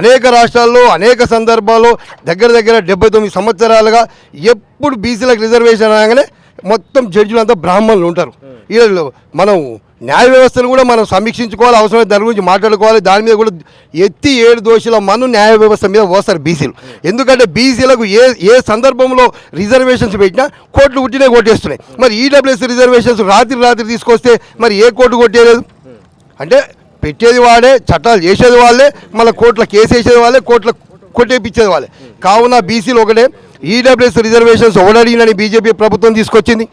అనేక రాష్ట్రాల్లో అనేక సందర్భాల్లో దగ్గర దగ్గర డెబ్బై తొమ్మిది సంవత్సరాలుగా ఎప్పుడు బీసీలకు రిజర్వేషన్ అనగానే మొత్తం జడ్జిలు అంతా బ్రాహ్మణులు ఉంటారు. వీళ్ళు మనం న్యాయ వ్యవస్థను కూడా మనం సమీక్షించుకోవాలి అవసరమైన దాని గురించి మాట్లాడుకోవాలి దాని మీద కూడా ఎత్తి ఏడు దోషుల మను న్యాయ వ్యవస్థ మీద పోస్తారు బీసీలు. ఎందుకంటే బీసీలకు ఏ ఏ సందర్భంలో రిజర్వేషన్స్ పెట్టినా కోర్టులు ఉట్టినే కొట్టేస్తున్నాయి. మరి ఈడబ్ల్యూఎస్ రిజర్వేషన్స్ రాత్రి రాత్రి తీసుకొస్తే మరి ఏ కోర్టు కొట్టేయలేదు? అంటే పెట్టేది వాడే చట్టాలు చేసేది వాళ్ళే మళ్ళీ కోట్ల కేసు వేసేది వాళ్ళే కోట్ల కొట్టేపించేది వాళ్ళే. కావున బీసీలు ఒకటే ఈడబ్ల్యూఎస్ రిజర్వేషన్స్ ఎవడు బీజేపీ ప్రభుత్వం తీసుకొచ్చింది.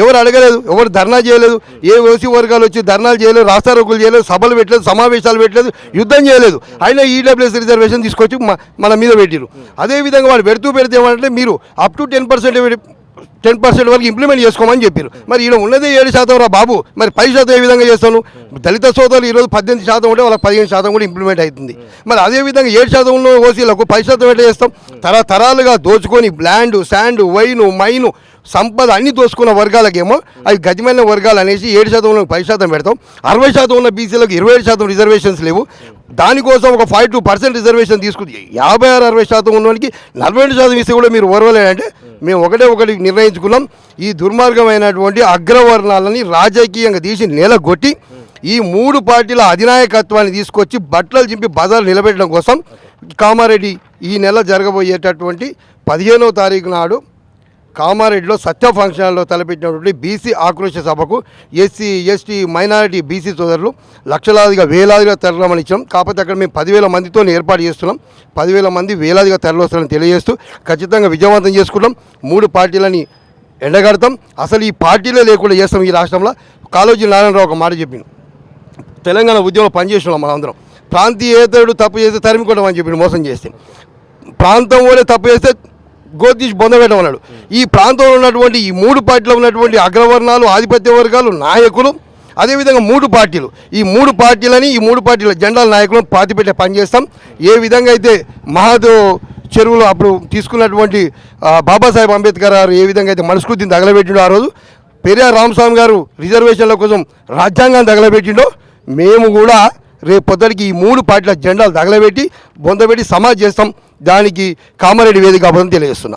ఎవరు అడగలేదు ఎవరు ధర్నా చేయలేదు ఏ ఓసీ వర్గాలు వచ్చి ధర్నాలు చేయలేదు రాస్తారోకులు చేయలేదు సభలు పెట్టలేదు సమావేశాలు పెట్టలేదు యుద్ధం చేయలేదు. అయినా ఈడబ్ల్యూఎస్ రిజర్వేషన్ తీసుకొచ్చి మన మీద పెట్టిరు అదేవిధంగా వాళ్ళు పెడుతూ పెడితే ఏమంటే మీరు up to ten percent ten percent వరకు ఇంప్లిమెంట్ చేసుకోమని చెప్పారు మరి ఈయన ఉన్నదే ఏడు శాతం రా బాబు. మరి పది శాతం ఏ విధంగా చేస్తాను? దళిత సోదరులు ఈరోజు పద్దెనిమిది శాతం ఉంటే వాళ్ళకి పదిహేను శాతం కూడా ఇంప్లిమెంట్ అవుతుంది. మరి అదే విధంగా ఏడు శాతం ఉన్న ఓసీలకు పది శాతం ఎట్లా చేస్తాం? తరతరాలుగా దోచుకొని ల్యాండ్ శాండ్ వైను మైను సంపద అన్ని దోచుకున్న వర్గాలకేమో అవి గజమైన వర్గాలు అనేసి ఏడు శాతం పది శాతం పెడతాం. అరవై శాతం ఉన్న బీసీలకు ఇరవై ఏడు శాతం రిజర్వేషన్స్ లేవు. దానికోసం ఒక ఫైవ్ టూ పర్సెంట్ రిజర్వేషన్ తీసుకుంది యాభై ఆరు అరవై శాతం ఉన్నవానికి నలభై రెండు శాతం ఇస్తే కూడా మీరు ఓర్వలేదంటే మేము ఒకటే ఒకటి నిర్ణయించుకున్నాం. ఈ దుర్మార్గమైనటువంటి అగ్రవర్ణాలని రాజకీయంగా తీసి నెలగొట్టి ఈ మూడు పార్టీల అధినాయకత్వాన్ని తీసుకొచ్చి బట్టలు చింపి బజార్ నిలబెట్టడం కోసం కామారెడ్డి ఈ నెల జరగబోయేటటువంటి పదిహేనో తారీఖు నాడు కామారెడ్డిలో సత్య ఫంక్షన్ హాల్లో తలపెట్టినటువంటి బీసీ ఆక్రోశ సభకు ఎస్సీ ఎస్టీ మైనారిటీ బీసీ సోదరులు లక్షలాదిగా వేలాదిగా తరలమని ఇచ్చాం. కాకపోతే అక్కడ మేము పదివేల మందితో ఏర్పాటు చేస్తున్నాం. పదివేల మంది వేలాదిగా తరలివస్తారని తెలియజేస్తూ ఖచ్చితంగా విజయవంతం చేసుకుంటాం. మూడు పార్టీలని ఎండగడతాం. అసలు ఈ పార్టీలే లేకుండా చేస్తాం ఈ రాష్ట్రంలో. కాళోజీ నారాయణరావు ఒక మాట చెప్పింది తెలంగాణ ఉద్యమంలో పనిచేసినాం మనందరం ప్రాంతీయేతరుడు తప్పు చేస్తే తరిమికోవడం అని చెప్పి మోసం చేస్తే. ప్రాంతం వాళ్ళే తప్పు చేస్తే గోతీసి బొందబెట్టం అన్నాడు ఈ ప్రాంతంలో ఉన్నటువంటి ఈ మూడు పార్టీలో ఉన్నటువంటి అగ్రవర్ణాలు ఆధిపత్య వర్గాలు నాయకులు అదేవిధంగా మూడు పార్టీలు. ఈ మూడు పార్టీలని ఈ మూడు పార్టీల జెండాల నాయకులను పాతిపెట్టే పనిచేస్తాం ఏ విధంగా అయితే మహాదో చెరువులో అప్పుడు తీసుకున్నటువంటి బాబాసాహెబ్ అంబేద్కర్ గారు ఏ విధంగా అయితే మనస్కృతిని తగలబెట్టిండో ఆ రోజు పెరియార్ రామస్వామి గారు రిజర్వేషన్ల కోసం రాజ్యాంగాన్ని తగలబెట్టిండో మేము కూడా రేపు పొద్దుడికి ఈ మూడు పార్టీల జెండాలు తగలబెట్టి బొందబెట్టి సమాజ్ చేస్తాం. దానికి కామారెడ్డి వేదిక అబద్ధం తెలియజేస్తున్నా.